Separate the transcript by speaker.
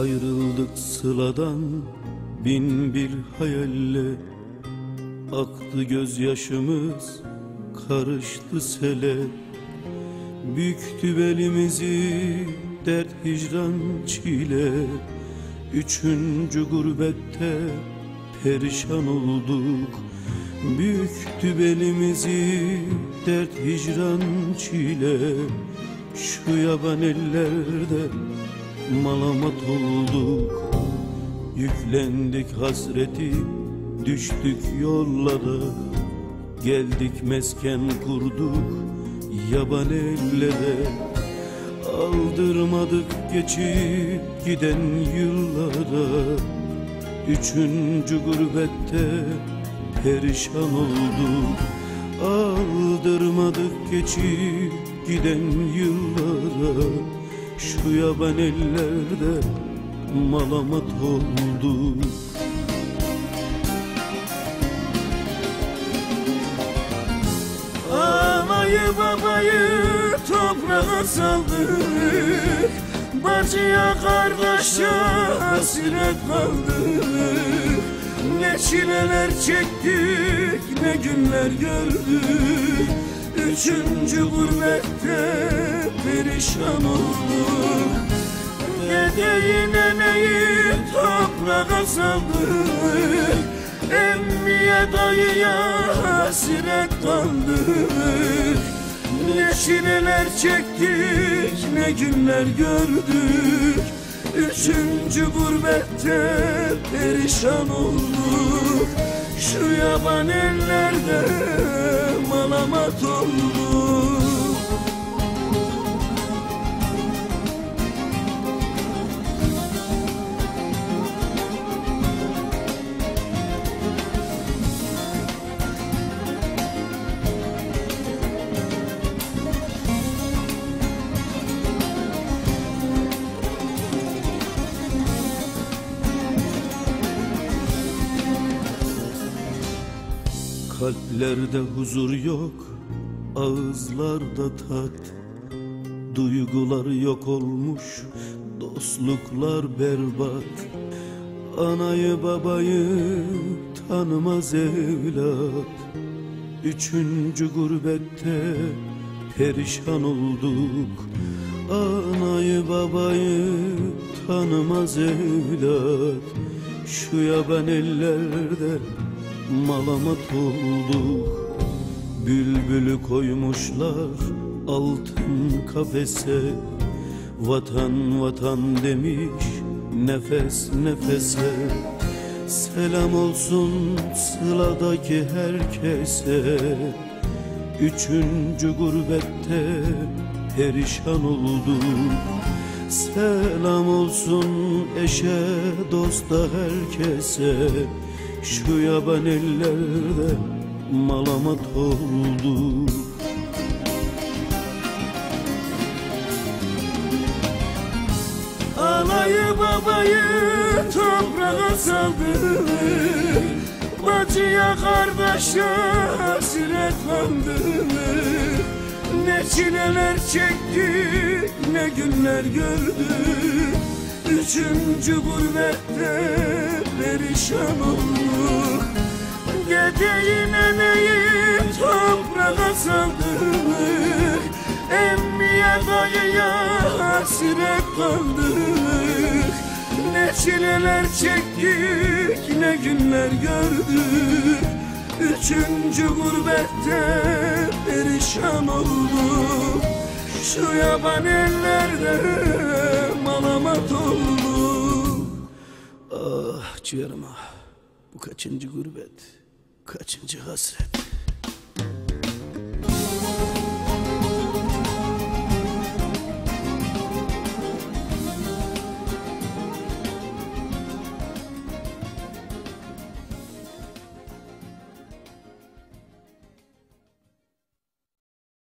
Speaker 1: Ayrıldık sıladan bin bir hayalle. Aktı gözyaşımız karıştı sele. Büktü belimizi dert hicran çile. Üçüncü gurbette perişan olduk. Büktü belimizi dert hicran çile. Şu yaban ellerde malamat olduk Yüklendik hasreti düştük yollara Geldik mesken kurduk yaban ellere. Aldırmadık geçip giden yıllara. Üçüncü gurbette perişan olduk. Aldırmadık geçip giden yıllara Şu yaban ellerde malamat olduk
Speaker 2: Anayı babayı toprağa saldık Bacıya kardeşe hasret kaldık. Ne çileler çektik ne günler gördük Üçüncü gurbette perişan olduk Dedeyi neneyi toprağa saldık Emmiye dayıya hasret kaldık Ne çileler çektik ne günler gördük Üçüncü gurbette perişan olduk Şu yaban ellerde malamat olduk
Speaker 1: Kalplerde huzur yok, ağızlarda tat. Duygular yok olmuş, dostluklar berbat. Anayı babayı tanımaz evlat. Üçüncü gurbette perişan olduk. Anayı babayı tanımaz evlat. Şu yaban ellerde malamat olduk Bülbülü koymuşlar altın kafese. Vatan vatan demiş nefes nefese. Selam olsun sıladaki herkese. Üçüncü gurbette perişan olduk. Selam olsun eşe dosta herkese Şu yaban ellerde malamat olduk
Speaker 2: Anayı babayı toprağa saldık Bacıya kardeşe hasret kaldık Ne çileler çektik ne günler gördük Üçüncü gurbette perişan olduk Dedeyi neneyi toprağa saldık Emmiye dayıya hasret kaldık Ne çileler çektik ne günler gördük. Üçüncü gurbette perişan olduk. Şu yaban ellerde malamat olduk
Speaker 1: Ciğerim ah. Bu kaçıncı gurbet? Kaçıncı hasret